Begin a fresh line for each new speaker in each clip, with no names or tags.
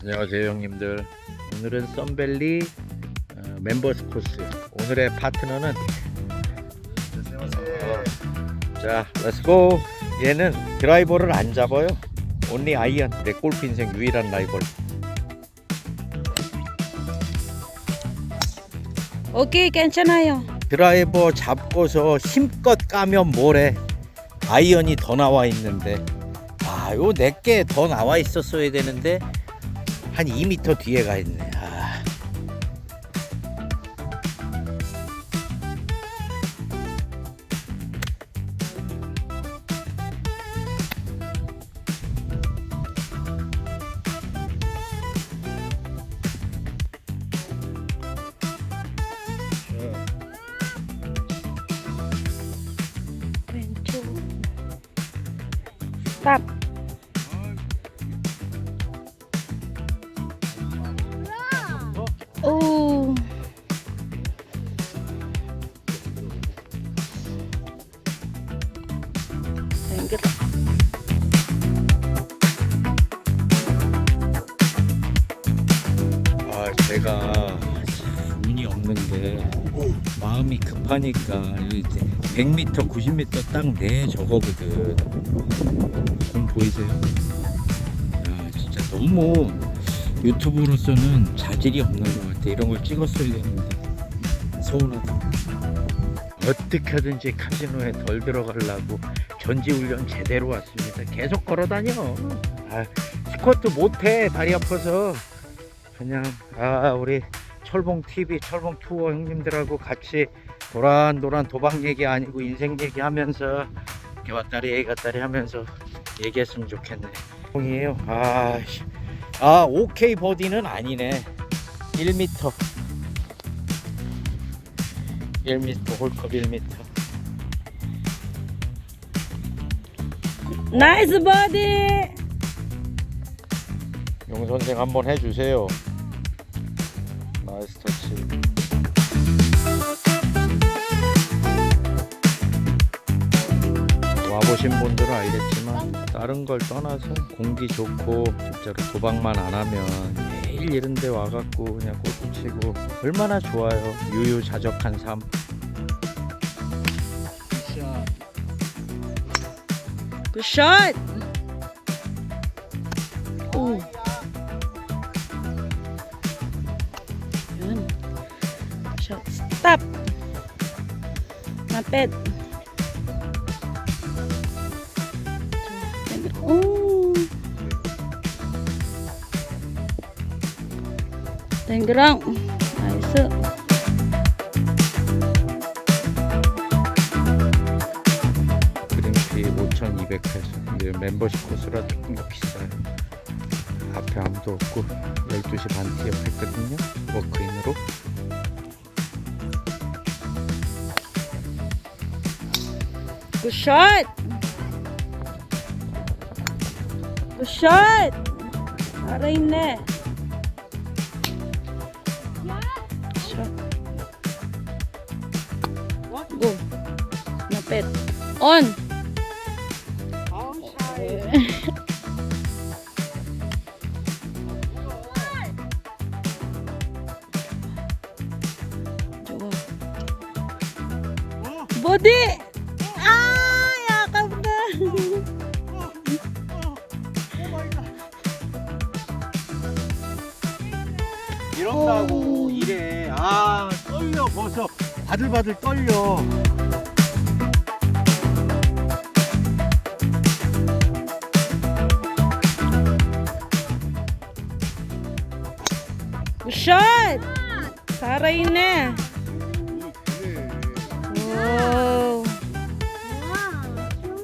안녕하세요 형님들. 오늘은 썬밸리 어, 멤버스 코스. 오늘의 파트너는 어, 자 렛츠고 얘는 드라이버를 안 잡아요. 온리 아이언 내 골프 인생 유일한 라이벌.
오케이 괜찮아요.
드라이버 잡고서 힘껏 까면 뭐래? 아이언이 더 나와 있는데. 아요 내게 더 나와 있었어야 되는데 한 2m 뒤에 가 있네 하니까 이제 100m, 90m 딱내 저거거든. 좀 보이세요? 아 진짜 너무 유튜브로서는 자질이 없는 것 같아. 이런 걸 찍었어야 되는데 서운하다. 어떻게든지 카지노에 덜 들어가려고 전지훈련 제대로 왔습니다. 계속 걸어다녀. 아, 스쿼트 못해 다리 아파서. 그냥 아 우리 철봉 TV, 철봉 투어 형님들하고 같이 도란도란 도박 얘기 아니고 인생 얘기 하면서 이렇게 왔다리 얘기 갔다리 하면서 얘기했으면 좋겠네. 이에요. 아, 씨. 아 오케이 버디는 아니네. 1m. 1m 홀컵 1m.
나이스 버디.
용 선생 한번 해주세요. 나이스 터치. 와보신 분들은 알겠지만 다른 걸 떠나서 공기 좋고 진짜로 도박만 안 하면 매일 이런 데 와갖고 그냥 골프 치고 얼마나 좋아요. 유유자적한 삶.
굿샷. 오. Yun. Shot. Stop. Napit. 땡그랑. 나이스.
그린피 5,200페소. 이제 멤버십 코스라 조금 더 비싸요. 앞에 아무도 없고 12시 반 티업 했거든요. 워크인으로.
굿샷. 굿샷. 살아있네. 샷. 고. Napit. On.
이런다고
오.
이래 아 떨려 벌써 바들바들 떨려
Shot! 살아있네. 와우.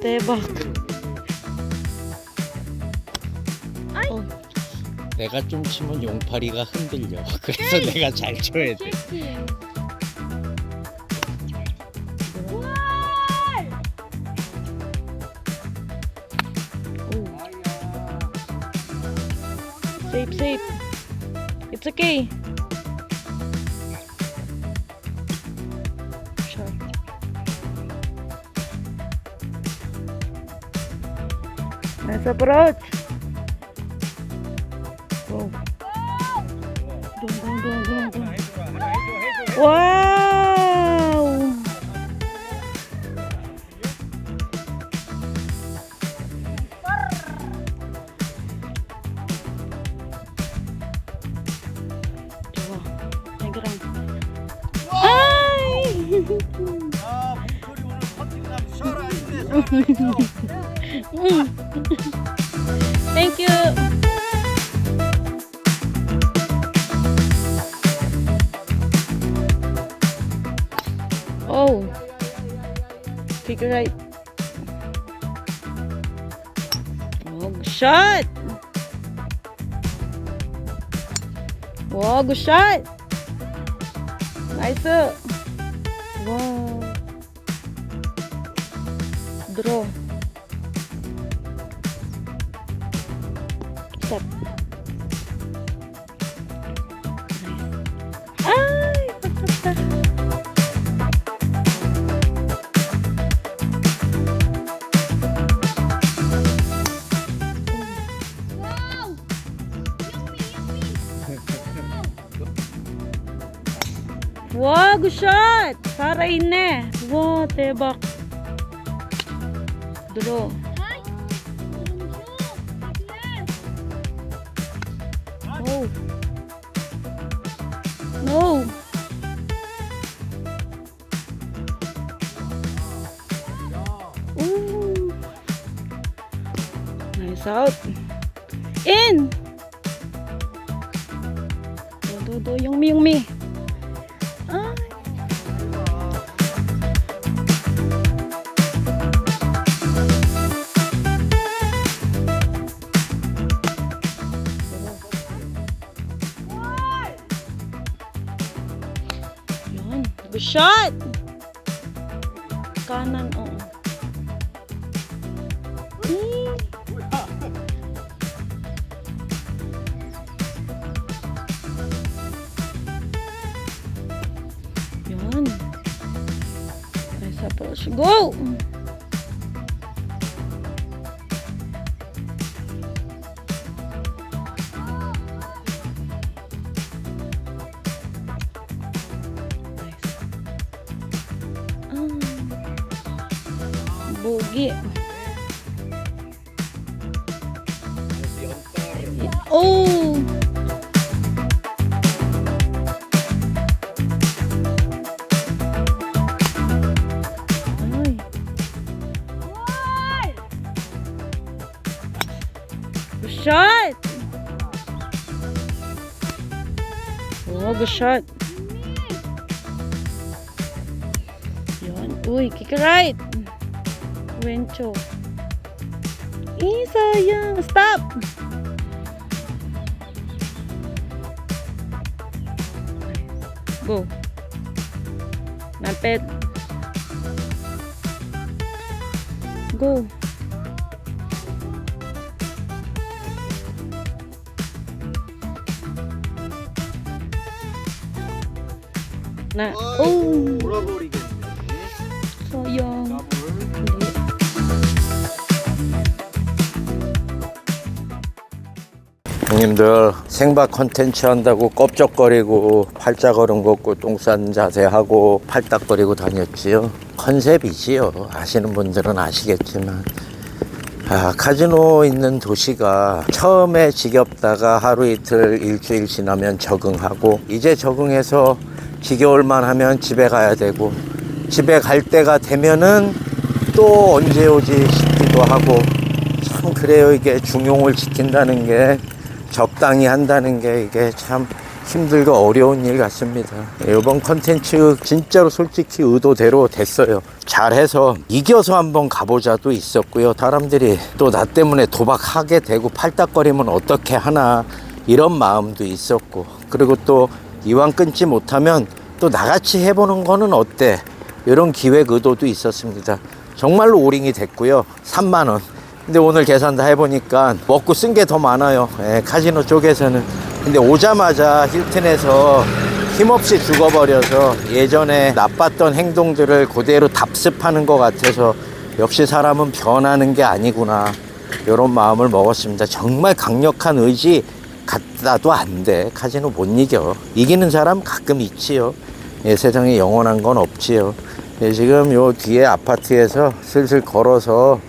대박.
내가 좀 치면 용팔이가 흔들려. 그래서 내가 잘 쳐야 돼.
오. Safe, safe. It's okay. Nice approach. go. Go, go, go, go, go. Wow! Thank you. figure eight. Wag shot! Wag shot! Nice! Uh. Wow! Draw. Shot! Para ine. Wow, tebak. Draw. Oh. No. Ooh. Nice out. In. Do, do, do. Yung mi, yung mi. Shot! Kanan, oo. Hmm. Yan. Go! Go! Shot! Oh, good shot. Yun. Uy, kick right. Wencho. Eh, sayang. Stop! Go. Napet. Go.
돌아버리겠네
sayang.
더블
Hindi.
형님들 생박 컨텐츠 한다고 껍적거리고 팔자걸음 걷고 똥 싼 자세하고 팔딱거리고 다녔지요? 컨셉이지요. 아시는 분들은 아시겠지만. 아, 카지노 있는 도시가 처음에 지겹다가 하루 이틀 일주일 지나면 적응하고 이제 적응해서 지겨울만 하면 집에 가야 되고 집에 갈 때가 되면은 또 언제 오지 싶기도 하고 참 그래요 이게 중용을 지킨다는 게 적당히 한다는 게 이게 참 힘들고 어려운 일 같습니다. 이번 컨텐츠 진짜로 솔직히 의도대로 됐어요. 잘해서 이겨서 한번 가보자도 있었고요. 사람들이 또 나 때문에 도박하게 되고 팔딱거리면 어떻게 하나 이런 마음도 있었고 그리고 또 이왕 끊지 못하면 또 나같이 해보는 거는 어때? 이런 기획 의도도 있었습니다. 정말로 오링이 됐고요. 3만 원. 근데 오늘 계산 다 해보니까 먹고 쓴 게 더 많아요. 예, 카지노 쪽에서는. 근데 오자마자 힐튼에서 힘없이 죽어버려서 예전에 나빴던 행동들을 그대로 답습하는 것 같아서 역시 사람은 변하는 게 아니구나. 이런 마음을 먹었습니다. 정말 강력한 의지, 갔다도 안 돼. 카지노 못 이겨. 이기는 사람 가끔 있지요. 예, 세상에 영원한 건 없지요. 예, 지금 요 뒤에 아파트에서 슬슬 걸어서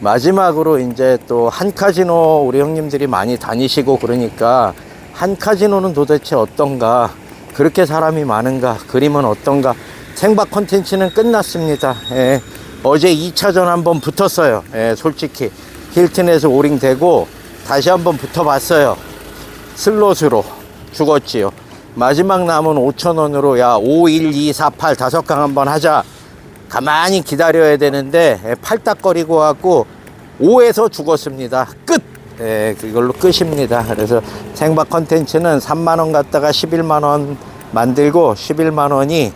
마지막으로 이제 또 한 카지노 우리 형님들이 많이 다니시고 그러니까 한 카지노는 도대체 어떤가 그렇게 사람이 많은가 그림은 어떤가 생박 컨텐츠는 끝났습니다 예, 어제 2차전 한번 붙었어요 예, 솔직히 힐튼에서 오링 되고 다시 한번 붙어봤어요 슬롯으로 죽었지요 마지막 남은 5천원으로 야 5, 1, 2, 4, 8 다섯 강 한번 하자 가만히 기다려야 되는데 예, 팔딱거리고 갖고 5에서 죽었습니다. 끝! 예, 그걸로 끝입니다. 그래서 생박 컨텐츠는 3만원 갖다가 11만원 만들고 11만원이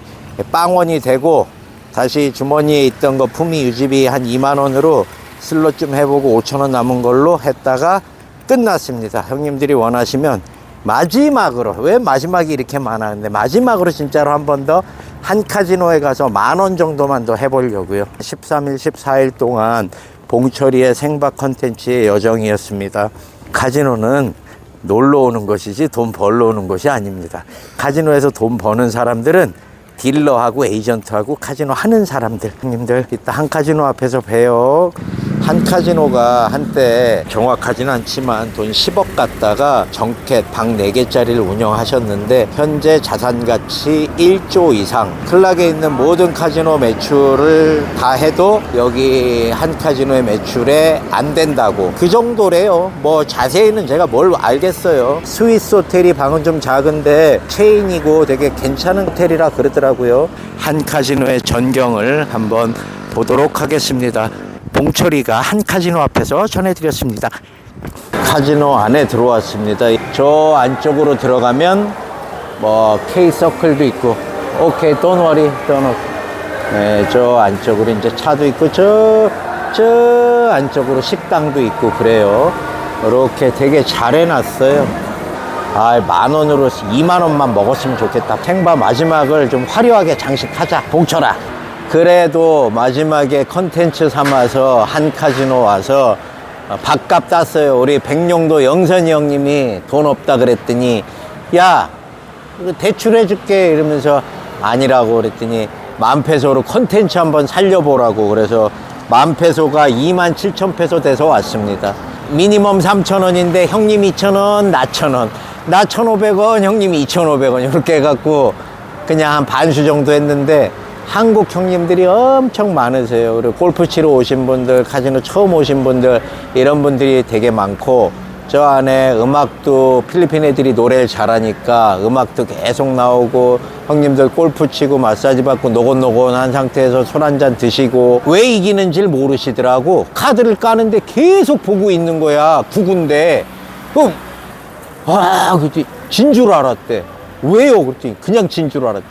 빵원이 되고 다시 주머니에 있던 거 품위 유지비 한 2만원으로 슬롯 좀 해보고 5천원 남은 걸로 했다가 끝났습니다. 형님들이 원하시면 마지막으로 왜 마지막이 이렇게 많아 근데 마지막으로 진짜로 한 번 더 한 카지노에 가서 만 원 정도만 더 해보려고요. 13일 14일 동안 봉철이의 생박 컨텐츠의 여정이었습니다. 카지노는 놀러 오는 것이지 돈 벌러 오는 것이 아닙니다. 카지노에서 돈 버는 사람들은 딜러하고 에이전트하고 카지노 하는 사람들. 형님들 이따 한 카지노 앞에서 봬요 한 카지노가 한때 정확하진 않지만 돈 10억 갖다가 정켓 방 4개짜리를 운영하셨는데 현재 자산 가치 1조 이상. 클락에 있는 모든 카지노 매출을 다 해도 여기 한 카지노의 매출에 안 된다고. 그 정도래요. 뭐 자세히는 제가 뭘 알겠어요. 스위스 호텔이 방은 좀 작은데 체인이고 되게 괜찮은 호텔이라 그러더라고요. 한 카지노의 전경을 한번 보도록 하겠습니다 봉철이가 한 카지노 앞에서 전해드렸습니다. 카지노 안에 들어왔습니다. 저 안쪽으로 들어가면 뭐 K 서클도 있고, 오케이, don't worry. 네, 저 안쪽으로 이제 차도 있고, 저, 저 안쪽으로 식당도 있고, 그래요. 이렇게 되게 잘 해놨어요. 아, 만 원으로 2만 원만 먹었으면 좋겠다. 생바 마지막을 좀 화려하게 장식하자. 봉철아. 그래도 마지막에 컨텐츠 삼아서 한 카지노 와서 어, 밥값 땄어요. 우리 백령도 영선이 형님이 돈 없다 그랬더니 야 이거 대출해 줄게 이러면서 아니라고 그랬더니 만페소로 컨텐츠 한번 살려보라고 그래서 만페소가 2만 7천 페소 돼서 왔습니다. 미니멈 3천 원인데 형님 2천 원, 나 천 원, 나 1,500원, 형님 2,500원 이렇게 해갖고 그냥 한 반수 정도 했는데 한국 형님들이 엄청 많으세요. 그리고 골프 치러 오신 분들, 카지노 처음 오신 분들, 이런 분들이 되게 많고, 저 안에 음악도 필리핀 애들이 노래를 잘하니까 음악도 계속 나오고, 형님들 골프 치고 마사지 받고 노곤노곤한 상태에서 술 한 잔 드시고, 왜 이기는지를 모르시더라고. 카드를 까는데 계속 보고 있는 거야. 구군데. 그럼 아, 그랬더니 진줄 알았대. 왜요? 그랬더니 그냥 진 줄 알았대.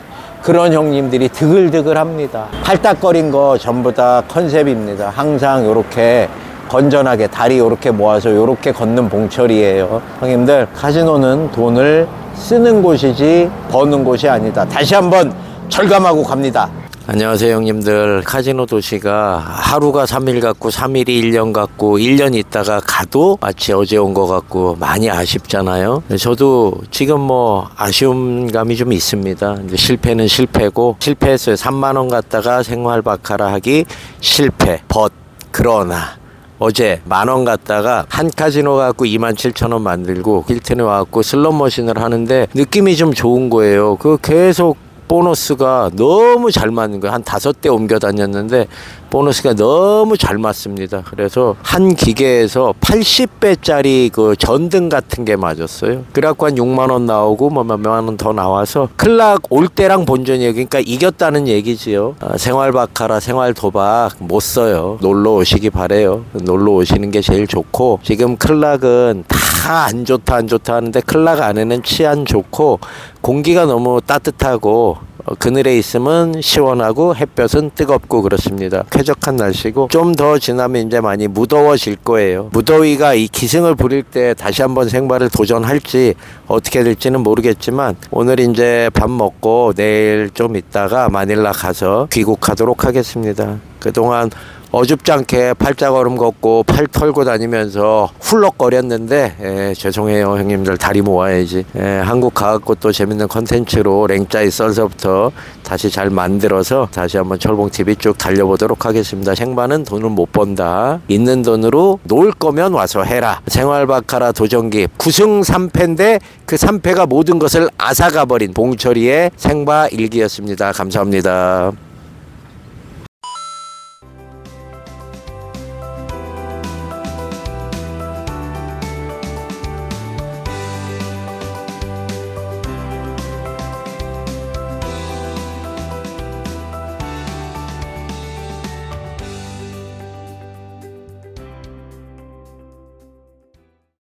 그런 형님들이 드글드글 합니다. 팔딱거린 거 전부 다 컨셉입니다. 항상 요렇게 건전하게 다리 요렇게 모아서 요렇게 걷는 봉철이에요. 형님들, 카지노는 돈을 쓰는 곳이지 버는 곳이 아니다. 다시 한번 절감하고 갑니다. 안녕하세요 형님들. 카지노 도시가 하루가 3일 같고 3일이 1년 같고 1년 있다가 가도 마치 어제 온 것 같고 많이 아쉽잖아요. 저도 지금 뭐 아쉬운 감이 좀 있습니다. 이제 실패는 실패고 실패했어요. 3만원 갖다가 생활 바카라 하기 실패. 벗 그러나. 어제 만원 갖다가 한 카지노 갖고 2만 7천 원 만들고 힐튼에 와갖고 슬롯 머신을 하는데 느낌이 좀 좋은 거예요. 그 계속 보너스가 너무 잘 맞는 거예요. 한 다섯 대 옮겨 다녔는데 보너스가 너무 잘 맞습니다. 그래서 한 기계에서 80배짜리 그 전등 같은 게 맞았어요. 그래갖고 한 6만 원 나오고 뭐 몇만 원 더 나와서 클락 올 때랑 본전이에요. 그러니까 이겼다는 얘기지요. 아, 생활 바카라 생활 도박 못 써요. 놀러 오시기 바래요. 놀러 오시는 게 제일 좋고 지금 클락은 다 안 좋다 안 좋다 하는데 클락 안에는 치안 좋고 공기가 너무 따뜻하고 어, 그늘에 있으면 시원하고 햇볕은 뜨겁고 그렇습니다. 쾌적한 날씨고 좀 더 지나면 이제 많이 무더워질 거예요. 무더위가 이 기승을 부릴 때 다시 한번 생발을 도전할지 어떻게 될지는 모르겠지만 오늘 이제 밥 먹고 내일 좀 있다가 마닐라 가서 귀국하도록 하겠습니다. 그동안 어줍지 않게 팔자걸음 걷고 팔 털고 다니면서 훌럭거렸는데 예, 죄송해요 형님들. 다리 모아야지. 예, 한국 가갖고 또 재밌는 컨텐츠로 랭짜이 썰서부터 다시 잘 만들어서 다시 한번 철봉TV 쭉 달려보도록 하겠습니다. 생반은 돈을 못 번다. 있는 돈으로 놀 거면 와서 해라. 생활바카라 도전기. 9승 3패인데 그 3패가 모든 것을 앗아가버린 봉철이의 생바 일기였습니다. 감사합니다